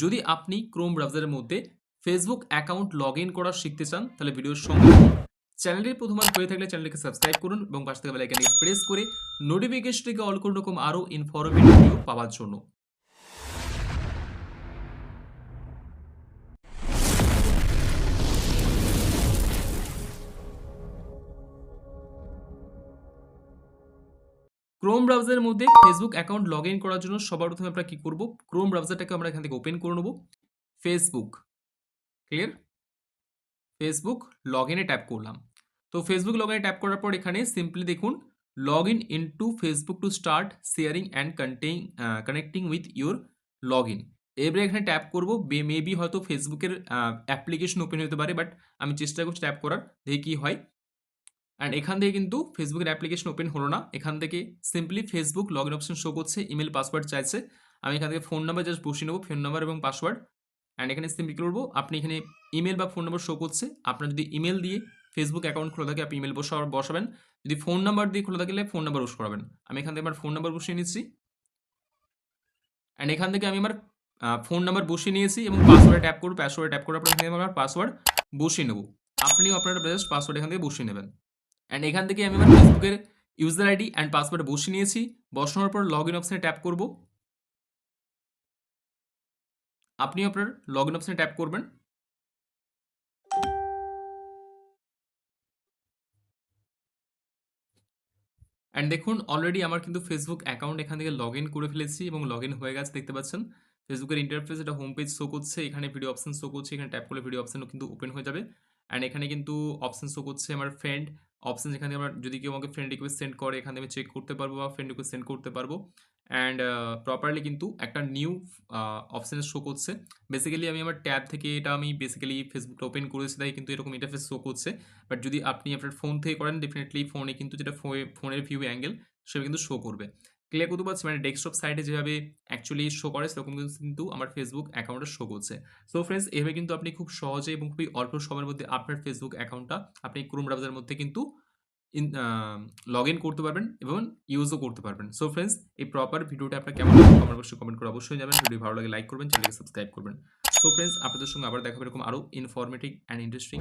যদি আপনি ক্রোম ব্রাউজারের মধ্যে ফেসবুক অ্যাকাউন্ট লগ ইন করা শিখতে চান, তাহলে ভিডিওর সঙ্গে। চ্যানেলটি প্রথমবার হয়ে থাকলে চ্যানেলটিকে সাবস্ক্রাইব করুন এবং পাশ থেকে বেলাইকানটি প্রেস করে নোটিফিকেশনটিকে অল করুন রকম আরও ইনফরমেটিভ ভিডিও পাওয়ার জন্য ক্রোম ব্রাউজারের মধ্যে ফেসবুক অ্যাকাউন্ট লগ ইন করার জন্য সবার প্রথমে আমরা কি করব? ক্রোম ব্রাউজারটাকে আমরা এখান থেকে ওপেন করে নেব। ফেসবুক ক্লিয়ার ফেসবুক লগ ইনে ট্যাপ করলাম। তো ফেসবুক লগ ইনে ট্যাপ করার পর এখানে সিম্পলি দেখুন log in in to Facebook to start sharing and content connecting with your log in এবারে এখানে ট্যাপ করব। বে মেবি হয়তো ফেসবুকের অ্যাপ্লিকেশন ওপেন হতে পারে বাট আমি চেষ্টা করছি ট্যাপ করার। দেখি কী হয়। অ্যান্ড এখান থেকে কিন্তু ফেসবুকের অ্যাপ্লিকেশন ওপেন হলো না। এখান থেকে simply Facebook log in option show করছে ইমেল পাসওয়ার্ড চাইছে। আমি এখান থেকে ফোন নাম্বার জাস্ট বসিয়ে নেব ফোন নাম্বার এবং পাসওয়ার্ড অ্যান্ড এখানে সিম্পলি করব। আপনি এখানে ইমেল বা ফোন নাম্বার শো করছে। আপনার যদি ইমেল দিয়ে ফেসবুক অ্যাকাউন্ট খোলা থাকে, আপনি ইমেল বসা বসাবেন। যদি ফোন নাম্বার দিয়ে খোলা থাকলে ফোন নাম্বার বস করাবেন। আমি এখান থেকে আমার ফোন নাম্বার বসিয়ে নিচ্ছি। অ্যান্ড এখান থেকে আমি আমার ফোন নাম্বার বসিয়ে নিয়েছি এবং পাসওয়ার্ড ট্যাপ করব। পাসওয়ার্ডে ট্যাপ করার পর এখানে আমার পাসওয়ার্ড বসিয়ে নেব। আপনিও আপনার জাস্ট পাসওয়ার্ড এখান থেকে বসিয়ে নেবেন। অ্যান্ড এখান থেকে আমি আমার ফেসবুকের ইউজার আইডি অ্যান্ড পাসওয়ার্ড বসিয়ে নিয়েছি। বসানোর পর লগ ইন অপশানে ট্যাপ করব। আপনি আপনার লগ ইন অপশানে ট্যাপ করবেন। অ্যান্ড দেখুন অলরেডি আমার কিন্তু ফেসবুক অ্যাকাউন্ট এখান থেকে লগ ইন করে ফেলেছি এবং লগ ইন হয়ে গেছে, দেখতে পাচ্ছেন। ফেসবুকের ইন্টারফেস এটা হোম পেজ শো করছে, এখানে ভিডিও অপশান শো করছে, এখানে ট্যাপ করলে ভিডিও অপশনও কিন্তু ওপেন হয়ে যাবে। অ্যান্ড এখানে কিন্তু অপশন শো করছে আমার ফ্রেন্ড অপশন যেখানে আমার যদি কেউ আমাকে ফ্রেন্ড রিকোয়েস্ট সেন্ড করে, এখানে আমি চেক করতে পারব বা ফ্রেন্ড রিকোয়েস্ট সেন্ড করতে পারব। অ্যান্ড প্রপারলি কিন্তু একটা নিউ অপশানে শো করছে। বেসিক্যালি আমি আমার ট্যাব থেকে এটা আমি বেসিক্যালি ফেসবুকটা ওপেন করেছি, তাই কিন্তু এরকম ইন্টারফেস শো করছে। বাট যদি আপনি আপনার ফোন থেকে করেন ডেফিনেটলি ফোনে কিন্তু যেটা ফোনের ভিউ অ্যাঙ্গেল সেটা কিন্তু শো করবে। ক্লিয়ার করতে পারছি মানে ডেস্কটপ সাইটে যেভাবে অ্যাকচুয়ালি শো করে, সেরকম কিন্তু আমার ফেসবুক অ্যাকাউন্টে শো করছে। সো ফ্রেন্ডস এভাবে কিন্তু আপনি খুব সহজে এবং খুবই অল্প সময়ের মধ্যে আপনার ফেসবুক অ্যাকাউন্টটা আপনি ক্রোম ব্রাউজারের মধ্যে কিন্তু ইন লগ ইন করতে পারবেন এবং ইউজও করতে পারবেন। সো ফ্রেন্ডস এই প্রপার ভিডিওটা আপনার কেমন লাগবে কমেন্ট বক্সে কমেন্ট করে অবশ্যই যাবেন ভিডিও ভালো লাগে লাইক করবেন চ্যানেলকে সাবস্ক্রাইব করবেন। সো ফ্রেন্ডস আপনাদের সঙ্গে আবার দেখা হবে এরকম আরও ইনফরমেটিভ অ্যান্ড ইন্টারেস্টিং